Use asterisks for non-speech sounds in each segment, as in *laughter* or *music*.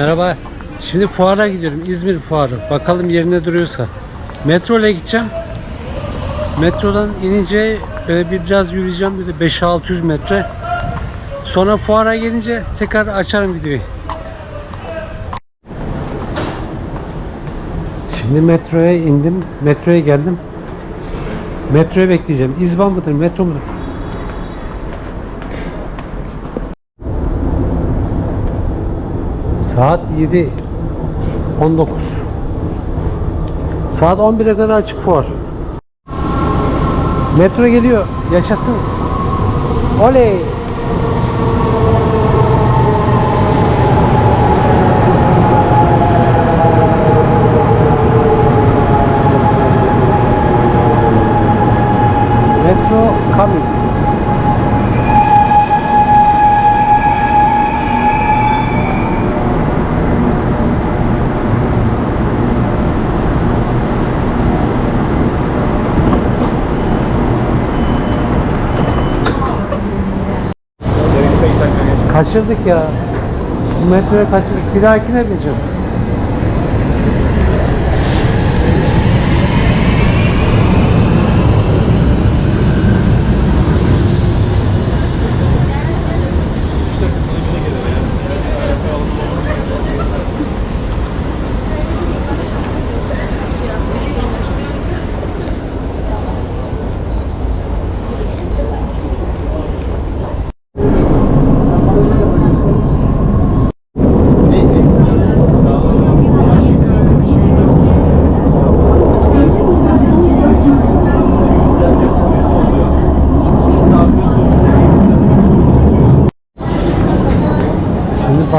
Merhaba. Şimdi fuara gidiyorum. İzmir fuarı. Bakalım yerine duruyorsa. Metro ile gideceğim. Metrodan inince böyle bir biraz yürüyeceğim. Böyle 5-600 metre. Sonra fuara gelince tekrar açarım videoyu. Şimdi metroya indim. Metroya geldim. Metroya bekleyeceğim. İzban mıdır? Metro mudur? Saat 7 19 Saat 11'e kadar açık fuar. Metro geliyor. Yaşasın. Oley. Metro coming. Kaçırdık ya. Bu metroya kaçırdık. Bir dahakine bineceğim.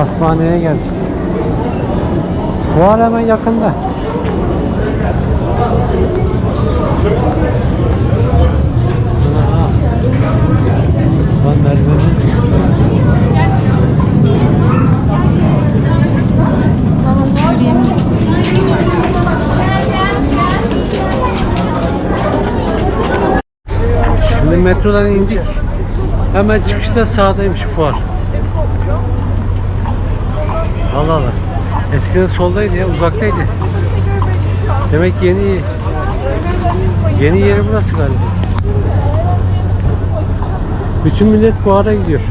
Şimdi basmaneye geldik. Fuar hemen yakında. Şimdi metrodan indik. Hemen çıkışta sağdaymış fuar. Allah Allah. Eskiden soldaydı ya, uzaktaydı. Demek yeni yeni yeri burası galiba. Bütün millet fuara gidiyor.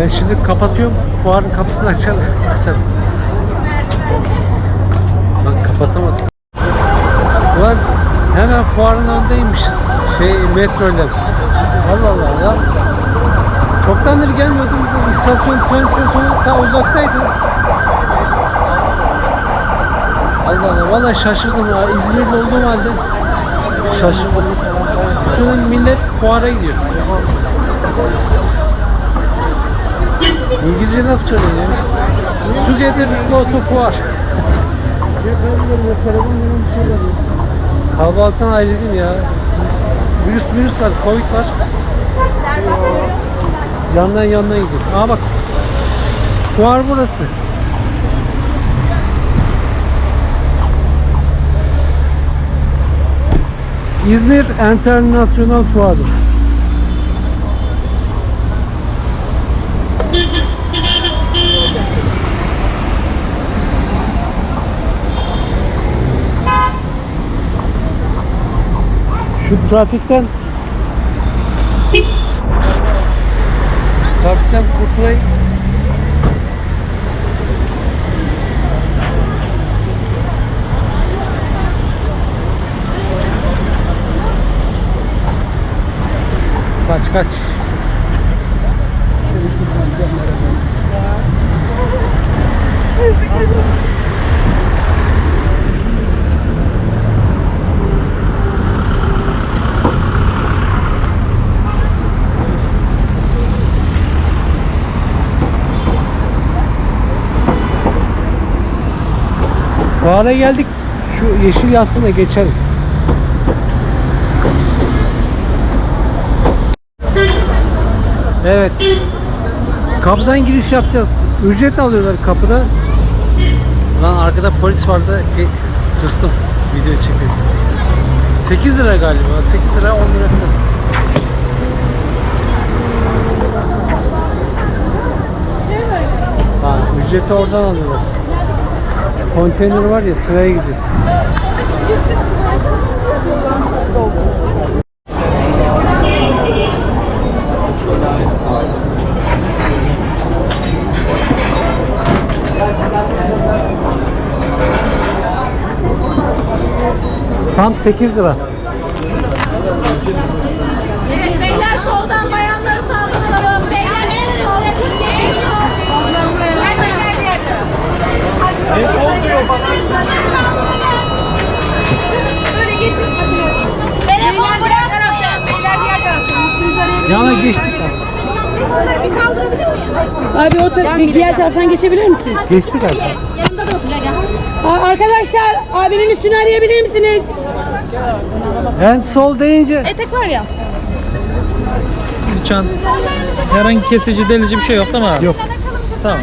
Ben şimdi kapatıyorum. Fuarın kapısını açalım. açalım. Bak kapatamadım. Ulan hemen fuarın önündeymişiz. Şey metro ile. Allah Allah ya. Çoktandır gelmiyordum. Bu istasyon, tren istasyonu ta uzaktaydı. Allah Allah. Vallahi şaşırdım ya. İzmir'de olduğum halde şaşırdım. Bütün millet fuara gidiyor. İngilizce nasıl söyleniyor? Together go to fuar. *laughs* Kahvaltıdan ayrıldım ya. Virüs virüs var, covid var. Yandan yandan gidiyor. Aa bak. Fuar burası. İzmir Enternasyonel Fuarı. Şu trafikten trafikten kurtulayım. Fuara geldik. Şu yeşil yansın geçelim. Evet. Kapıdan giriş yapacağız. Ücret alıyorlar kapıda. Lan arkada polis vardı. Tırstım. Video çekiyor. 8 lira galiba. 8 lira 10 lira falan. Ücreti oradan alıyorlar. Konteyner var ya sıraya gidiyoruz. Tam 8 lira. Yana geçtik. Bir kaldırabilir miyim? Abi o ta- diğer taraftan geçebilir misin? Geçtik artık. Yanında da otur. Gel. Aa, arkadaşlar abinin üstünü arayabilir misiniz? En sol deyince Etek var ya. Lütfen herhangi kesici delici bir şey yok değil mi abi? Yok. Tamam.